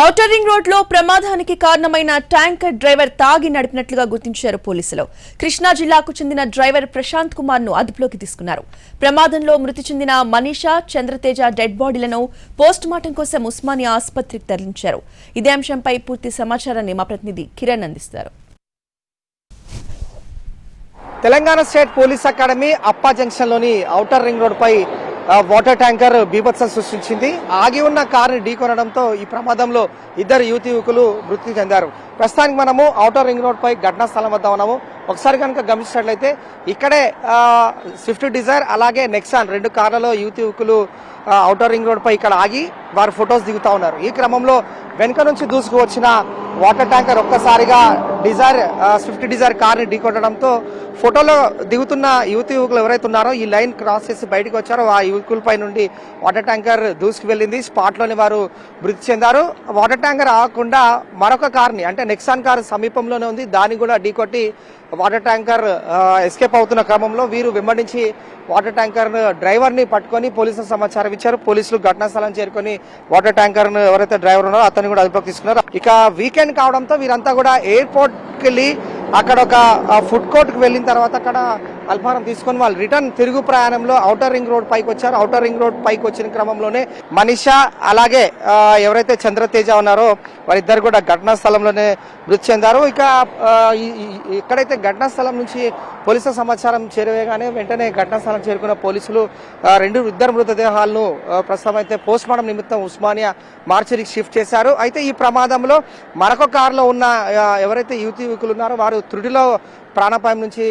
Outer ring రోడ్లో ప్రమాదానికి కారణమైన ట్యాంకర్ డ్రైవర్ తాగి నడిపినట్లుగా గుర్తించారు పోలీసులు. కృష్ణా జిల్లాకు చెందిన డ్రైవర్ ప్రశాంత్ కుమార్ను అదుపులోకి తీసుకున్నారు. ప్రమాదంలో మృతి చెందిన మనీషా చంద్రతేజ డెడ్ బాడీలను పోస్ట్ మార్టం కోసం ఉస్మానియా ఆసుపత్రికి తరలించారు. ఇదే అంశంపై పూర్తి సమాచారాన్ని మా ప్రతినిధి కిరణ్ అందిస్తారు. Telangana state police academy Appa జంక్షన్లోని ఔటర్ రింగ్ రోడ్పై వాటర్ ట్యాంకర్ బీభత్సం సృష్టించింది. ఆగి ఉన్న కారుని ఢీకొనడంతో ఈ ప్రమాదంలో ఇద్దరు యువతి యువకులు మృతి చెందారు. ప్రస్తుతానికి మనము ఔటర్ రింగ్ రోడ్ పై ఘటనా స్థలం వద్ద ఉన్నాము. ఒకసారి కనుక గమనించినట్లయితే ఇక్కడే స్విఫ్ట్ డిజైర్ అలాగే నెక్సాన్ రెండు కార్లలో యూత్ యువకులు ఔటర్ రింగ్ రోడ్ పై ఇక్కడ ఆగి వారు ఫొటోస్ దిగుతా ఉన్నారు. ఈ క్రమంలో వెనుక నుంచి దూసుకు వచ్చిన వాటర్ ట్యాంకర్ ఒక్కసారిగా డిజైర్ స్విఫ్ట్ డిజైర్ కార్ని ఢీకొట్టడంతో ఫోటోలో దిగుతున్న యువతి యువకులు ఎవరైతే ఉన్నారో ఈ లైన్ క్రాస్ చేసి బయటకు వచ్చారో ఆ యువకులపై నుండి వాటర్ ట్యాంకర్ దూసుకు వెళ్ళింది. స్పాట్లోని వారు మృతి చెందారు. వాటర్ ట్యాంకర్ ఆగకుండా మరొక కార్ని అంటే నెక్సాన్ కార్ సమీపంలోనే ఉంది. దాన్ని కూడా ఢీకొట్టి వాటర్ ట్యాంకర్ ఎస్కేప్ అవుతున్న క్రమంలో వీరు వెంబడించి వాటర్ ట్యాంకర్ డ్రైవర్ని పట్టుకొని పోలీసులకు సమాచారం ఇచ్చారు. పోలీసులు ఘటనా స్థలం చేరుకొని వాటర్ ట్యాంకర్ ఎవరైతే డ్రైవర్ ఉన్నారో అతన్ని కూడా అదుపులోకి తీసుకున్నారు. ఇక వీకెండ్ కావడంతో వీరంతా కూడా ఎయిర్పోర్ట్కి వెళ్ళి అక్కడ ఒక ఫుడ్ కోర్ట్కి వెళ్ళిన తర్వాత అక్కడ అల్పారం తీసుకొని వాళ్ళు రిటర్న్ తిరుగు ప్రయాణంలో ఔటర్ రింగ్ రోడ్ పైకి వచ్చారు. ఔటర్ రింగ్ రోడ్ పైకి వచ్చిన క్రమంలోనే మనీషా అలాగే ఎవరైతే చంద్రతేజ ఉన్నారో వారిద్దరు కూడా ఘటనా స్థలంలోనే మృతి చెందారు. ఇక ఇక్కడైతే ఎక్కడైతే ఘటనా స్థలం నుంచి పోలీసుల సమాచారం చేరవేగానే వెంటనే ఘటనా స్థలం చేరుకున్న పోలీసులు రెండు ఇద్దరు మృతదేహాలను ప్రస్తుతం అయితే పోస్ట్ మార్టం నిమిత్తం ఉస్మానియా మార్చరికి షిఫ్ట్ చేశారు. అయితే ఈ ప్రమాదంలో మరొక కారులో ఉన్న ఎవరైతే యువతి యువకులు ఉన్నారో వారు త్రుడిలో ప్రాణాపాయం నుంచి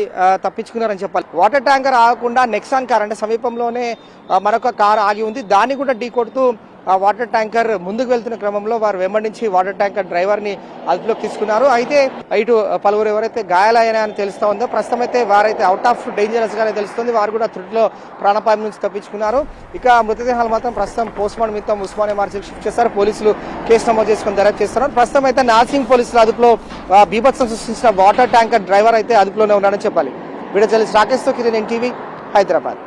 తప్పించుకున్నారని చెప్పాలి. వాటర్ ట్యాంకర్ ఆగకుండా నెక్సాన్ కార్ అంటే సమీపంలోనే మరొక కారు ఆగి ఉంది. దాన్ని కూడా ఢీ కొడుతూ ఆ వాటర్ ట్యాంకర్ ముందుకు వెళ్తున్న క్రమంలో వారు వెంబడించి వాటర్ ట్యాంకర్ డ్రైవర్ని అదుపులోకి తీసుకున్నారు. అయితే ఇటు పలువురు ఎవరైతే గాయాలయ్యారని తెలుస్తా ఉందో ప్రస్తుతం అయితే వారైతే అవుట్ ఆఫ్ డేంజరస్ గానే తెలుస్తుంది. వారు కూడా త్రుటిలో ప్రాణాపాయం నుంచి తప్పించుకున్నారు. ఇక మృతదేహాలు మాత్రం ప్రస్తుతం పోస్ట్ మార్టం నిమిత్తం ఉస్మానియా మార్చికి షిఫ్ట్ చేస్తారు. పోలీసులు కేసు నమోదు చేసుకుని దర్యాప్తు చేస్తున్నారు. ప్రస్తుతం అయితే నాసింగ్ పోలీసుల అదుపులో బీభత్సం సృష్టించిన వాటర్ ట్యాంకర్ డ్రైవర్ అయితే అదుపులోనే ఉన్నాడని చెప్పాలి. Video journalist Rakesh Kiran NTV Hyderabad.